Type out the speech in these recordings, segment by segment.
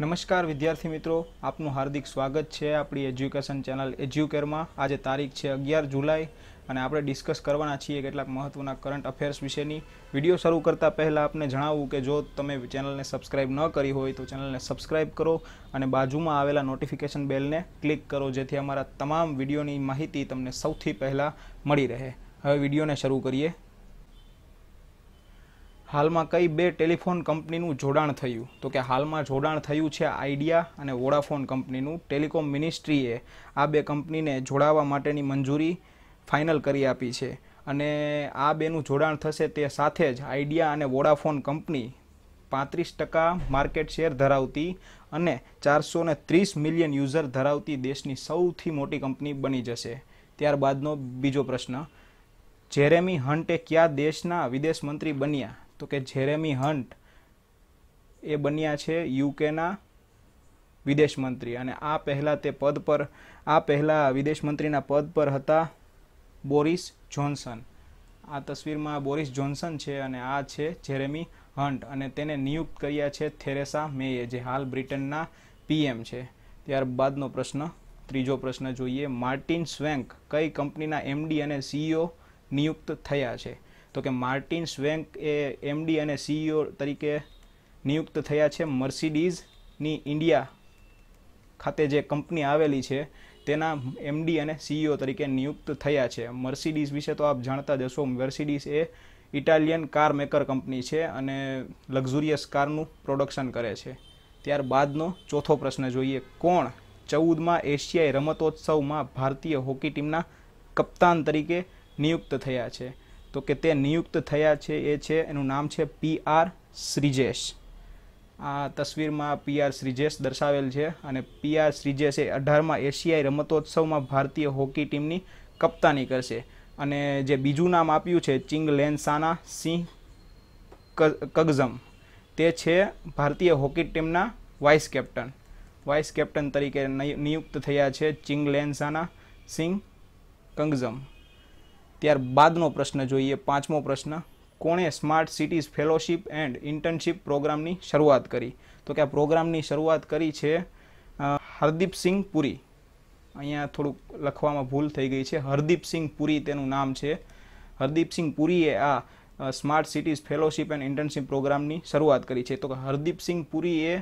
નમસ્કાર વિદ્યાર્થી મિત્રો, આપનું હાર્દિક સ્વાગત છે આપણી એજ્યુકેશન ચેનલ એજ્યુકેરમાં. આજે તારીખ છે અગિયાર જુલાઈ અને આપણે ડિસ્કસ કરવાના છીએ કેટલાક મહત્ત્વના કરંટ અફેર્સ વિશેની. વીડિયો શરૂ કરતાં પહેલાં આપને જણાવવું કે જો તમે ચેનલને સબસ્ક્રાઇબ ન કરી હોય તો ચેનલને સબસ્ક્રાઇબ કરો અને બાજુમાં આવેલા નોટિફિકેશન બેલને ક્લિક કરો જેથી અમારા તમામ વિડીયોની માહિતી તમને સૌથી પહેલાં મળી રહે. હવે વિડીયોને શરૂ કરીએ. હાલમાં કઈ બે ટેલિફોન કંપનીનું જોડાણ થયું? તો કે હાલમાં જોડાણ થયું છે આઈડિયા અને વોડાફોન કંપનીનું. ટેલિકોમ મિનિસ્ટ્રીએ આ બે કંપનીને જોડાવા માટેની મંજૂરી ફાઇનલ કરી આપી છે. અને આ બેનું જોડાણ થશે તે સાથે જ આઈડિયા અને વોડાફોન કંપની પાંત્રીસ ટકા માર્કેટ શેર ધરાવતી અને ચારસો ને ત્રીસ મિલિયન યુઝર ધરાવતી દેશની સૌથી મોટી કંપની બની જશે. ત્યારબાદનો બીજો પ્રશ્ન, જેરેમી હન્ટે કયા દેશના વિદેશ મંત્રી બન્યા? તો કે જેરેમી હન્ટ એ બન્યા છે યુકેના વિદેશ મંત્રી. અને આ પહેલાં તે પદ પર, આ પહેલાં વિદેશ મંત્રીના પદ પર હતા બોરિસ જોન્સન. આ તસવીરમાં બોરિસ જોન્સન છે અને આ છે જેરેમી હન્ટ અને તેને નિયુક્ત કર્યા છે થેરેસા મેએ, જે હાલ બ્રિટનના પીએમ છે. ત્યારબાદનો પ્રશ્ન, ત્રીજો પ્રશ્ન જોઈએ. માર્ટિન સ્વેન્ક કઈ કંપનીના એમડી અને સીઈઓ નિયુક્ત થયા છે? તો કે માર્ટિન સ્વેન્ક એ એમડી અને સીઈઓ તરીકે નિયુક્ત થયા છે મર્સિડીઝની ઇન્ડિયા ખાતે જે કંપની આવેલી છે, તેના એમડી અને સીઈઓ તરીકે નિયુક્ત થયા છે. મર્સિડીઝ વિશે તો આપ જાણતા જ હશો, મર્સિડીઝ એ ઇટાલિયન કાર મેકર કંપની છે અને લક્ઝુરિયસ કારનું પ્રોડક્શન કરે છે. ત્યારબાદનો ચોથો પ્રશ્ન જોઈએ, કોણ ચૌદમાં એશિયાઈ રમતોત્સવમાં ભારતીય હોકી ટીમના કપ્તાન તરીકે નિયુક્ત થયા છે? તો કે તે નિયુક્ત થયા છે એ છે, એનું નામ છે પી આર શ્રીજેશ. આ તસવીરમાં પી આર શ્રીજેશ દર્શાવેલ છે અને પી આર શ્રીજેશે અઢારમાં એશિયાઈ રમતોત્સવમાં ભારતીય હોકી ટીમની કપ્તાની કરશે. અને જે બીજું નામ આપ્યું છે ચિંગ લેનસાના સિંહ કગઝમ, તે છે ભારતીય હોકી ટીમના વાઇસ કેપ્ટન. વાઇસ કેપ્ટન તરીકે નિયુક્ત થયા છે ચિંગ લેનસાના સિંહ કંગઝમ. ત્યારબાદનો પ્રશ્ન જોઈએ. પાંચમો પ્રશ્ન, કોણે smart cities fellowship and internship પ્રોગ્રામની શરૂઆત કરી? તો કે આ પ્રોગ્રામની શરૂઆત કરી છે હરદીપસિંહ પુરી. અહીંયા થોડુંક લખવામાં ભૂલ થઈ ગઈ છે. હરદીપસિંહ પુરી તેનું નામ છે. હરદીપસિંહ પુરીએ આ smart cities fellowship and internship પ્રોગ્રામની શરૂઆત કરી છે. તો કે હરદીપસિંહ પુરીએ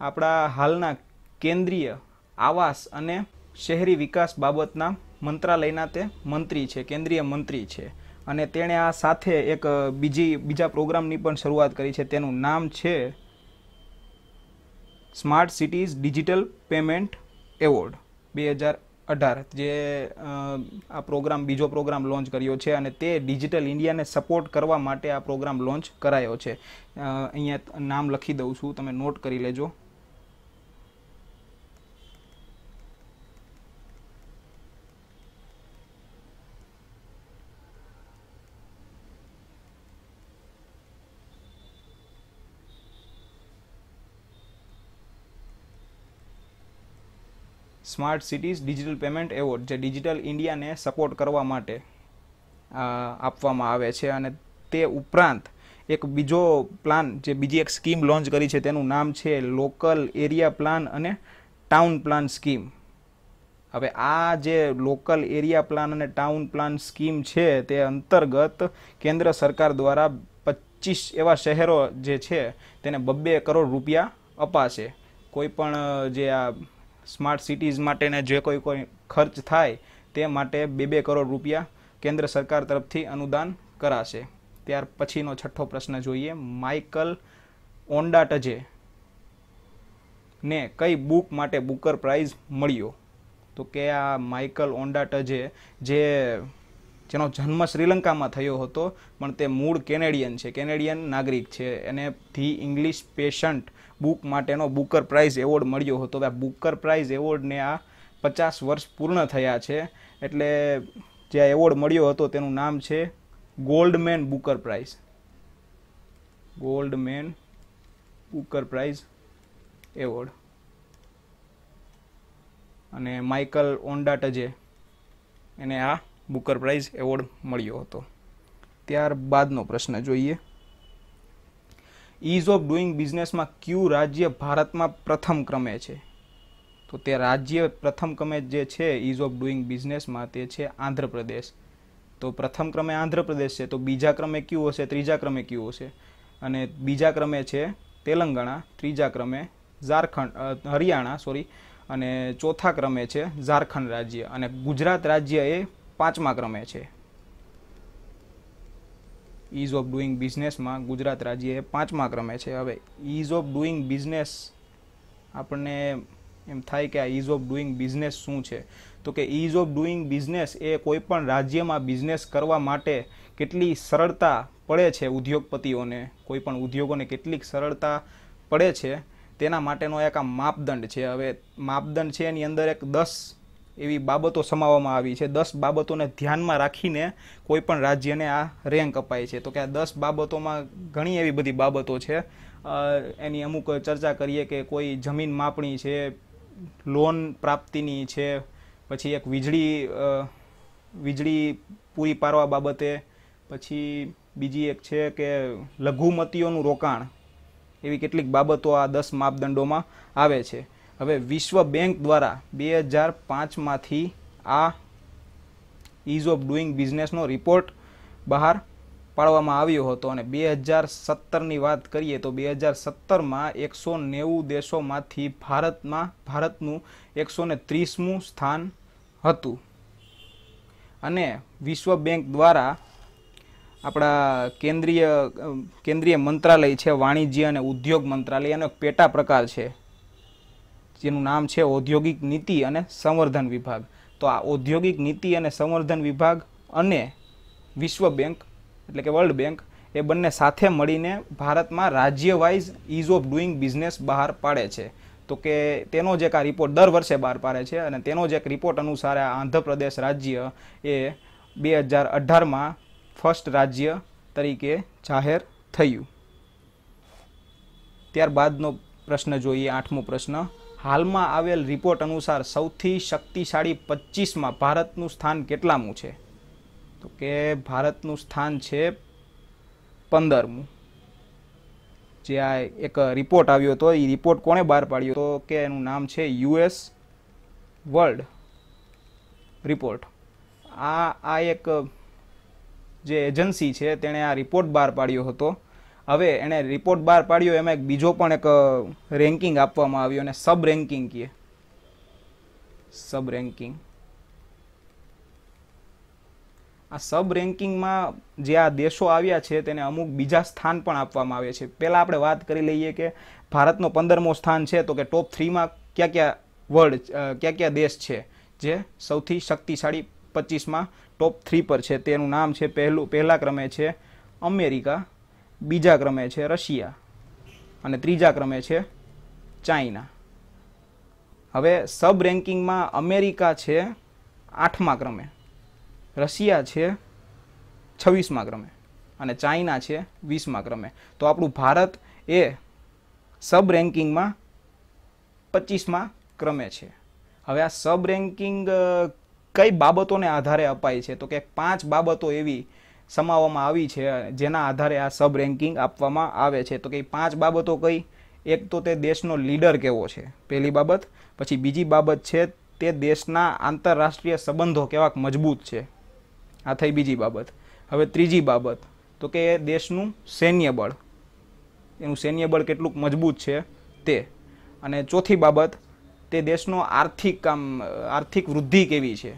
આપણા હાલના કેન્દ્રીય આવાસ અને શહેરી વિકાસ બાબતના મંત્રાલયના તે મંત્રી છે, કેન્દ્રીય મંત્રી છે. અને તેણે આ સાથે એક બીજી, બીજા પ્રોગ્રામની પણ શરૂઆત કરી છે. તેનું નામ છે smart cities digital payment award બે હજાર અઢાર, જે આ પ્રોગ્રામ, બીજો પ્રોગ્રામ લોન્ચ કર્યો છે અને તે ડિજિટલ ઇન્ડિયાને સપોર્ટ કરવા માટે આ પ્રોગ્રામ લોન્ચ કરાયો છે. અહીંયા નામ લખી દઉં છું, તમે નોટ કરી લેજો. Smart cities digital payment award જે ડિજિટલ ઇન્ડિયાને સપોર્ટ કરવા માટે આપવામાં આવે છે અને તે ઉપરાંત એક બીજો પ્લાન જે બીજી એક સ્કીમ લોન્ચ કરી છે તેનું નામ છે લોકલ એરિયા પ્લાન અને ટાઉન પ્લાન સ્કીમ. હવે આ જે લોકલ એરિયા પ્લાન અને ટાઉન પ્લાન સ્કીમ છે તે અંતર્ગત કેન્દ્ર સરકાર દ્વારા પચીસ એવા શહેરો જે છે તેને બબ્બે કરોડ રૂપિયા અપાશે. કોઈ પણ જે આ સ્માર્ટ સિટીઝ માટેને જે કોઈ કોઈ ખર્ચ થાય તે માટે બે બે કરોડ રૂપિયા કેન્દ્ર સરકાર તરફથી અનુદાન કરાશે. ત્યાર પછીનો છઠ્ઠો પ્રશ્ન જોઈએ. માઇકલ ઓન્ડાટજે ને કઈ બુક માટે બુકર પ્રાઇઝ મળ્યો? તો કે આ માઇકલ ઓન્ડાટજે જે જેનો જન્મ શ્રીલંકામાં થયો હતો, પણ તે મૂળ કેનેડિયન છે. કેનેડિયન નાગરિક છે. એને ધી ઇંગ્લિશ પેશન્ટ બુક માટેનો બુકર પ્રાઇઝ એવોર્ડ મળ્યો હતો. આ બુકર પ્રાઇઝ એવોર્ડને આ પચાસ વર્ષ પૂર્ણ થયા છે. એટલે જે આ એવોર્ડ મળ્યો હતો તેનું નામ છે Goldman Booker Prize Goldman Booker Prize award અને માઇકલ ઓન્ડાટજે એને આ બુકર પ્રાઇઝ એવોર્ડ મળ્યો હતો. ત્યારબાદનો પ્રશ્ન જોઈએ. ઇઝ ઓફ ડુઈંગ બિઝનેસમાં કયું રાજ્ય ભારતમાં પ્રથમ ક્રમે છે? તો તે રાજ્ય પ્રથમ ક્રમે જે છે ઇઝ ઓફ ડુઈંગ બિઝનેસમાં તે છે આંધ્રપ્રદેશ. તો પ્રથમ ક્રમે આંધ્રપ્રદેશ છે, તો બીજા ક્રમે કયું હશે? ત્રીજા ક્રમે કયું હશે? અને બીજા ક્રમે છે તેલંગાણા, ત્રીજા ક્રમે ઝારખંડ હરિયાણા સોરી અને ચોથા ક્રમે છે ઝારખંડ રાજ્ય. અને ગુજરાત રાજ્ય એ પાંચમા ક્રમે છે. ઇઝ ઓફ ડુઈંગ બિઝનેસમાં ગુજરાત રાજ્ય એ પાંચમા ક્રમે છે. હવે ઇઝ ઓફ ડુઈંગ બિઝનેસ આપણને એમ થાય કે આ ઇઝ ઓફ ડુઈંગ બિઝનેસ શું છે? તો કે ઇઝ ઓફ ડુઈંગ બિઝનેસ એ કોઈપણ રાજ્યમાં બિઝનેસ કરવા માટે કેટલી સરળતા પડે છે ઉદ્યોગપતિઓને? કોઈપણ ઉદ્યોગોને કેટલીક સરળતા પડે છે. તેના માટેનો એક આ માપદંડ છે. હવે માપદંડ છે એની અંદર એક દસ એવી બાબતો સમાવવામાં આવી છે. દસ બાબતોને ધ્યાનમાં રાખીને કોઈ પણ રાજ્યને આ રેન્ક અપાય છે. તો કે આ દસ બાબતોમાં ઘણી એવી બધી બાબતો છે. એની અમુક ચર્ચા કરીએ કે કોઈ જમીન માપણી છે લોન પ્રાપ્તિની છે, પછી એક વીજળી વીજળી પૂરી પાડવા બાબતે, પછી બીજી એક છે કે લઘુમતીઓનું રોકાણ. એવી કેટલીક બાબતો આ દસ માપદંડોમાં આવે છે. હવે વિશ્વ બેંક દ્વારા બે હજાર પાંચમાંથી આ ઇઝ ઓફ ડુઈંગ બિઝનેસનો રિપોર્ટ બહાર પાડવામાં આવ્યો હતો અને બે હજાર સત્તરની વાત કરીએ તો બે હજાર સત્તરમાં એકસો નેવું દેશોમાંથી ભારતમાં, ભારતનું એકસો ને ત્રીસમું સ્થાન હતું. અને વિશ્વ બેંક દ્વારા આપણા કેન્દ્રીય કેન્દ્રીય મંત્રાલય છે, વાણિજ્ય અને ઉદ્યોગ મંત્રાલય એનો પેટા પ્રકાર છે. જેનું નામ છે ઔદ્યોગિક નીતિ અને સંવર્ધન વિભાગ. તો આ ઔદ્યોગિક નીતિ અને સંવર્ધન વિભાગ અને વિશ્વ બેંક, એટલે કે વર્લ્ડ બેંક, એ બંને સાથે મળીને ભારતમાં રાજ્ય wise ease of doing business બહાર પાડે છે. તો કે તેનો જે એક આ રિપોર્ટ દર વર્ષે બહાર પાડે છે અને તેનો જે એક રિપોર્ટ અનુસાર આ આંધ્રપ્રદેશ રાજ્ય એ બે હજાર અઢારમાં ફર્સ્ટ રાજ્ય તરીકે જાહેર થયું. ત્યારબાદનો પ્રશ્ન જોઈએ, આઠમો પ્રશ્ન. હાલમાં આવેલ રિપોર્ટ અનુસાર સૌથી શક્તિશાળી પચીસમાં ભારતનું સ્થાન કેટલામું છે? તો કે ભારતનું સ્થાન છે પંદરમું. જે આ એક રિપોર્ટ આવ્યો હતો એ રિપોર્ટ કોણે બહાર પાડ્યો? તો કે એનું નામ છે યુએસ વર્લ્ડ રિપોર્ટ. આ આ એક જે એજન્સી છે, તેણે આ રિપોર્ટ બહાર પાડ્યો હતો. હવે એણે રિપોર્ટ બહાર પાડ્યો, એમાં એક બીજો પણ એક રેન્કિંગ આપવામાં આવ્યો અને સબ રેન્કિંગ કહે સબ રેન્કિંગ આ સબ રેન્કિંગમાં જે આ દેશો આવ્યા છે તેને અમુક બીજા સ્થાન પણ આપવામાં આવે છે. પહેલાં આપણે વાત કરી લઈએ કે ભારતનો પંદરમો સ્થાન છે, તો કે ટોપ થ્રીમાં ક્યાં ક્યાં વર્લ્ડ ક્યાં ક્યાં દેશ છે? જે સૌથી શક્તિશાળી પચીસમાં ટોપ થ્રી પર છે. તેનું નામ છે પહેલું, પહેલા ક્રમે છે અમેરિકા બીજા ક્રમે છે રશિયા અને ત્રીજા ક્રમે છે ચાઇના. હવે સબ રેન્કિંગમાં અમેરિકા છે આઠમા ક્રમે, રશિયા છે છવ્વીસમા ક્રમે અને ચાઇના છે વીસમા ક્રમે. તો આપણું ભારત એ સબ રેન્કિંગમાં પચીસમા ક્રમે છે. હવે આ સબ રેન્કિંગ કઈ બાબતોને આધારે અપાય છે? તો કે પાંચ બાબતો એવી સમાવવામાં આવી છે જેના આધારે આ સબ રેન્કિંગ આપવામાં આવે છે. તો કે પાંચ બાબતો કઈ, એક તો તે દેશનો લીડર કેવો છે? પહેલી બાબત. પછી બીજી બાબત છે તે દેશના આંતરરાષ્ટ્રીય સંબંધો કેવાક મજબૂત છે. આ થઈ બીજી બાબત. હવે ત્રીજી બાબત. તો કે દેશનું સૈન્ય બળ. એનું સૈન્ય બળ કેટલુંક મજબૂત છે તે. અને ચોથી બાબત, તે દેશનો આર્થિક કામ, આર્થિક વૃદ્ધિ કેવી છે?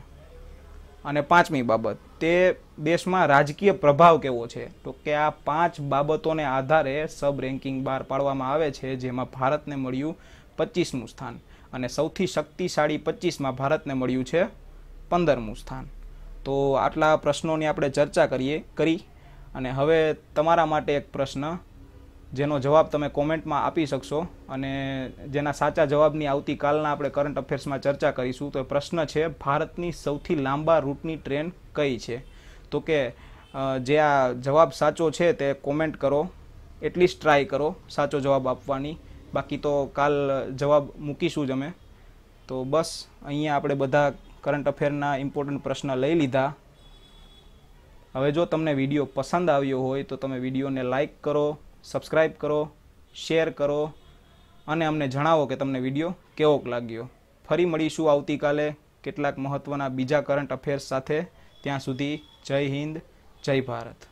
અને પાંચમી બાબત, તે દેશમાં રાજકીય પ્રભાવ કેવો છે? તો કે આ પાંચ બાબતોને આધારે સબ રેન્કિંગ બહાર પાડવામાં આવે છે, જેમાં ભારતને મળ્યું પચીસમું સ્થાન અને સૌથી શક્તિશાળી પચીસમાં ભારતને મળ્યું છે પંદરમું સ્થાન. તો આટલા પ્રશ્નોની આપણે ચર્ચા કરીએ, કરી. અને હવે તમારા માટે એક પ્રશ્ન, જેનો જવાબ તમે કોમેન્ટમાં આપી શકશો અને જેના સાચા જવાબની આવતીકાલના આપણે કરંટ અફેર્સમાં ચર્ચા કરીશું, તો એ પ્રશ્ન છે, ભારતની સૌથી લાંબા રૂટની ટ્રેન કઈ છે? તો કે જે આ જવાબ સાચો છે તે કોમેન્ટ કરો. એટલીસ્ટ ટ્રાય કરો સાચો જવાબ આપવાની. બાકી તો કાલ જવાબ મૂકીશું જ અમે. તો બસ, અહીંયા આપણે બધા કરંટ અફેરના ઇમ્પોર્ટન્ટ પ્રશ્ન લઈ લીધા. હવે જો તમને વીડિયો પસંદ આવ્યો હોય તો તમે વિડીયોને લાઇક કરો સબસ્ક્રાઈબ કરો શેર કરો, અને અમને જણાવો કે તમને વીડિયો કેવોક લાગ્યો. ફરી મળીશું આવતીકાલે કેટલાક મહત્ત્વના બીજા કરંટ અફેર્સ સાથે. ત્યાં સુધી જય હિન્દ જય ભારત.